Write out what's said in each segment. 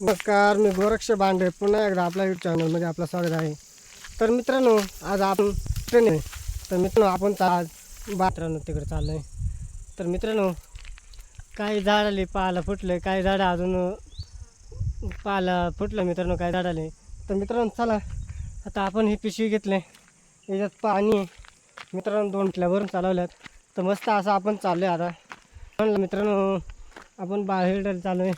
नमस्कार मी गोरक्ष बांडे. पुन्हा एकदा आपल्या यूट्यूब चॅनलमध्ये आपलं स्वागत आहे. तर मित्रांनो आज आपण ट्रेन आहे. तर मित्रांनो आपण आज बात्रांनो तिकडे चाललो आहे तर मित्रांनो काही झाड आले पाहायला फुटले काही झाडं अजून पाला फुटलं मित्रांनो काही झाड आले तर मित्रांनो चला. आता आपण ही पिशवी घेतले. याच्यात पाणी मित्रांनो दोन किल्यावरून चालवल्यात. तर मस्त असं आपण चाललो आहे आता. म्हणलं मित्रांनो आपण बाहेर चालू आहे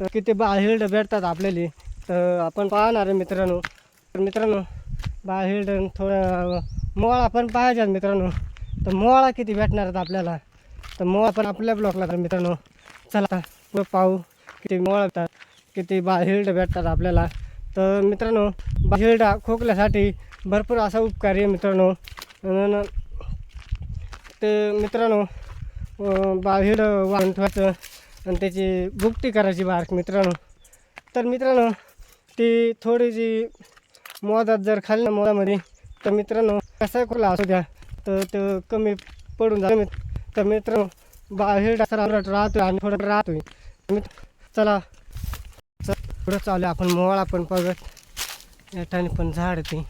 तर किती बाहेर भेटतात आपल्याला तर आपण पाहणार आहे मित्रांनो. तर मित्रांनो बाहेर थोडं मोळा पण पाहायच्यात मित्रांनो. तर मोळा किती भेटणार आहेत आपल्याला? तर मोळा पण आपल्या ब्लॉकला तर मित्रांनो चला पुढं पाहू किती मोळा भेटतात किती बाहेर भेटतात आपल्याला. तर मित्रांनो बाहेरडा खोकल्यासाठी भरपूर असा उपकारी आहे मित्रांनो. ते मित्रांनो बाहेर वाहून ठेवायचं. आणि त्याची भुकटी करायची बारक मित्रांनो. तर मित्रांनो ती थोडीशी मोदात जर खाल्ली ना मोदामध्ये तर मित्रांनो कसा खोला असू द्या तर तो कमी पडून जा तर मित्रांनो बाहेर राहतोय आणि थोडं राहतोय. मित्र चला. पुढं चालू आहे आपण मोळा पण बघत. या ठिकाणी पण झाड आहे ते.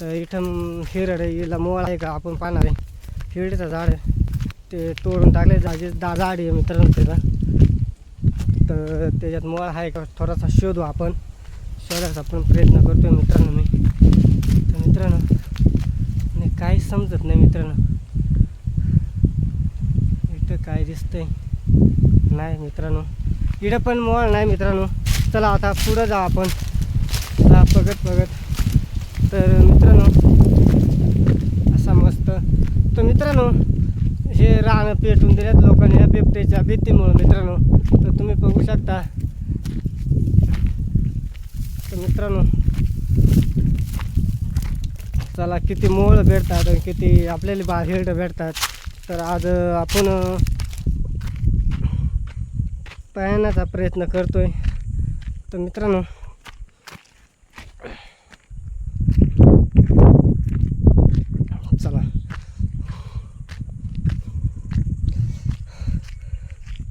तर इथं हिरड हिला मोळा आहे का आपण पाहणार आहे. हिरडीचं झाड आहे. ते तोडून टाकले. जाजे दा झाड आहे मित्रांनो त्याचा. तर त्याच्यात मळ आहे का थोडासा शोधू आपण. शोधायचा आपण प्रयत्न करतोय मित्रांनो मी. तर मित्रांनो नाही काही समजत नाही मित्रांनो. इथं काय दिसतंय? नाही मित्रांनो. इथं पण मळ नाही मित्रांनो. चला आता पुढं जाऊ आपण. पगत पगत तर मित्रांनो असा मस्त तर मित्रांनो हे रानं पेटून दिल्यात लोकांनी या बिबटेच्या भीतीमुळं मित्रांनो. तर तुम्ही बघू शकता. तर मित्रांनो चला किती मोळ भेटतात आणि किती आपल्याला बाहेर भेटतात. तर आज आपण पाहण्याचा प्रयत्न करतोय. तर मित्रांनो चला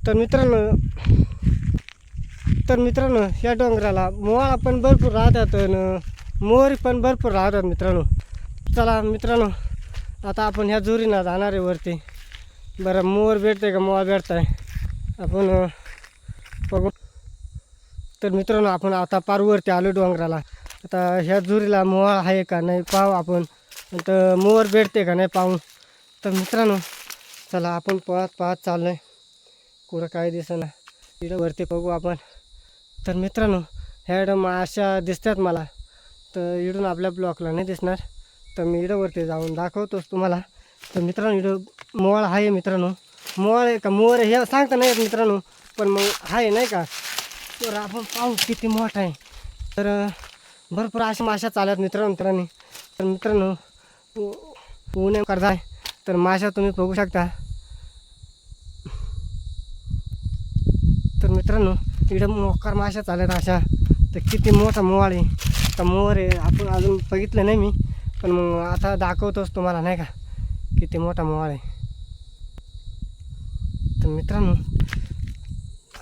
तर मित्रांनो तर मित्रांनो या डोंगराला मोळा पण भरपूर राहतात आणि मोहरी पण भरपूर राहतात मित्रांनो. चला मित्रांनो आता आपण ह्या जुरीना जाणार आहे वरती. बरं मोर भेटते का? मोळा भेटताय. आपण बघू. तर मित्रांनो आपण आता पार वरती आलो डोंगराला. आता ह्या जुरीला मोळा आहे का नाही पाहू आपण. तर मोर भेटते का नाही पाहू तर मित्रांनो चला आपण पाहत पाहत चाललो आहे कुठं काय दिसेना. तिथं वरती बघू आपण. तर मित्रांनो ह्या माशा दिसतात मला. तर इडून आपल्या ब्लॉकला नाही दिसणार. तर मी इडंवरती जाऊन दाखवतोच तुम्हाला. तर मित्रांनो इडं मोळ आहे मित्रांनो. मोळ आहे का? मोर आहे हे सांगता नाही मित्रांनो. पण मग आहे नाही का? तर आपण पाहू किती मोठा आहे. तर भरपूर अशा माशा चालत मित्रांनो मित्रांनी. तर मित्रांनो ऊ- ऊन करताय तर माशा तुम्ही बघू शकता तर मित्रांनो इकडं मोकार माशा चालत अशा. तर किती मोठा मोवाळ आहे. तर मोर आहे आपण अजून बघितलं नाही मी पण मग आता दाखवतोच तुम्हाला नाही का? किती मोठा मोवाळ आहे. तर मित्रांनो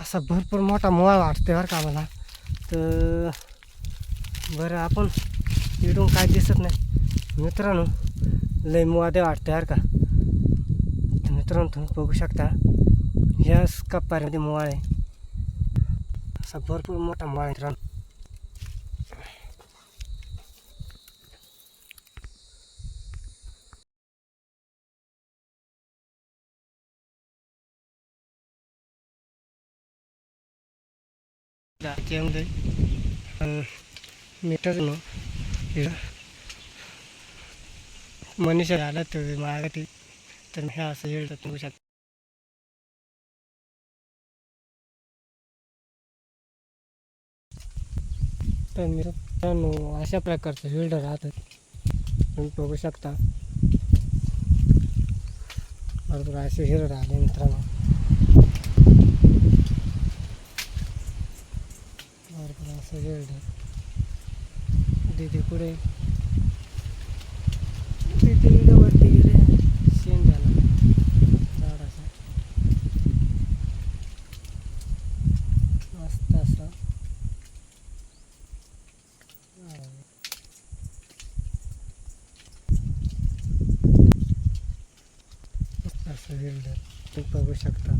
असा भरपूर मोठा मोवाळ वाटते बरं का मला तर बरं आपण इकडून काय दिसत नाही. मित्रांनो लय मुवादे वाटते बरं का? मित्रांनो तुम्ही बघू शकता ह्याच कप्पाऱ्यामध्ये मोवाळ आहे. असा भरपूर मोठा मोवाळ आहे. मित्रांनो त्याच्यामध्ये मीटर मनुष्य झाला तर मागती तर हे असं येऊ शकतो. शकता मित्रांनो अशा प्रकारचं हिल्ड राहतात. तुम्ही बघू शकता. भरपूर असे हिरड आले मित्रांनो. भरपूर असं हिरड दिदी पुढे दिदी इकडे वरती गेले शेण झाला झाडाचा मस्त असं विल्डर तुम्ही बघू शकता.